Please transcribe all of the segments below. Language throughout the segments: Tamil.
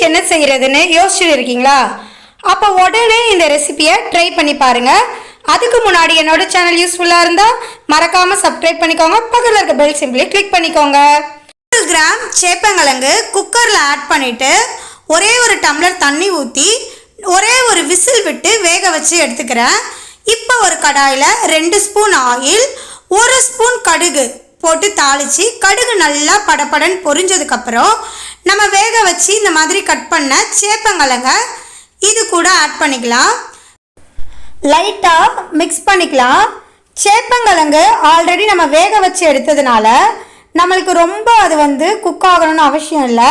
டிஷ் என்ன செய்கிறதுன்னு யோசிச்சுட்டு இருக்கீங்களா? அப்போ உடனே இந்த ரெசிபியை ட்ரை பண்ணி பாருங்க. அதுக்கு முன்னாடி என்னோட சேனல் யூஸ்ஃபுல்லாக இருந்தால் மறக்காமல் சப்ஸ்கிரைப் பண்ணிக்கோங்க. பக்கத்தில் இருக்க பெல் சிம்பிளி கிளிக் பண்ணிக்கோங்க. நூறு கிராம் சேப்பங்கிழங்கு குக்கரில் ஆட் பண்ணிவிட்டு ஒரே ஒரு டம்ளர் தண்ணி ஊற்றி ஒரே ஒரு விசில் விட்டு வேக வச்சு எடுத்துக்கிறேன். இப்போ ஒரு கடாயில் ரெண்டு ஸ்பூன் ஆயில் ஒரு ஸ்பூன் கடுகு போட்டு தாளித்து கடுகு நல்லா படப்படன்னு பொரிஞ்சதுக்கப்புறம் நம்ம வேக வச்சு இந்த மாதிரி கட் பண்ண சேப்பங்கிழங்க. இது கூட ஆட் பண்ணிக்கலாம். லைட்டாக மிக்ஸ் பண்ணிக்கலாம். சேப்பங்கிழங்கு ஆல்ரெடி நம்ம வேக வச்சு எடுத்ததுனால நம்மளுக்கு ரொம்ப அது வந்து குக் ஆகணும்னு அவசியம் இல்லை.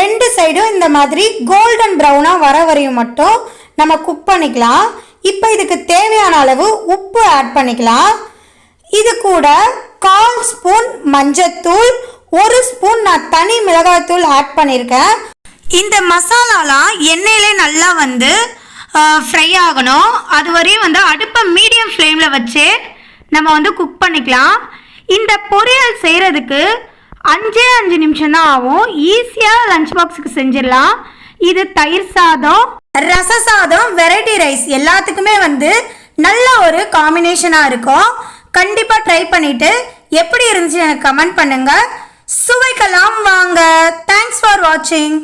ரெண்டு சைடும் இந்த மாதிரி கோல்டன் ப்ரௌனாக வர வரையும் மட்டும் நம்ம குக் பண்ணிக்கலாம். இப்போ இதுக்கு தேவையான அளவு உப்பு ஆட் பண்ணிக்கலாம். இது கூட கால் ஸ்பூன் மஞ்சத்தூள் ஒரு ஸ்பூன் நான் தனி மிளகாய்த்தூள் ஆட் பண்ணியிருக்கேன் இந்த மசாலாலாம் எண்ணெயிலே நல்லா வந்து ஃப்ரை ஆகணும். அது வரையும் வந்து அடுப்பை மீடியம் ஃப்ளேமில் வச்சு நம்ம வந்து குக் பண்ணிக்கலாம். இந்த பொரியல் செய்கிறதுக்கு அஞ்சே அஞ்சு நிமிஷம் தான் ஆகும். ஈஸியாக லஞ்ச் பாக்ஸுக்கு செஞ்சிடலாம். இது தயிர் சாதம் ரச சாதம் வெரைட்டி ரைஸ் எல்லாத்துக்குமே வந்து நல்ல ஒரு காம்பினேஷனாக இருக்கும். கண்டிப்பாக ட்ரை பண்ணிவிட்டு எப்படி இருந்துச்சு எனக்கு கமெண்ட் பண்ணுங்கள் சுவைக்கலாம் வாங்க. தேங்க்ஸ் ஃபார் வாட்சிங்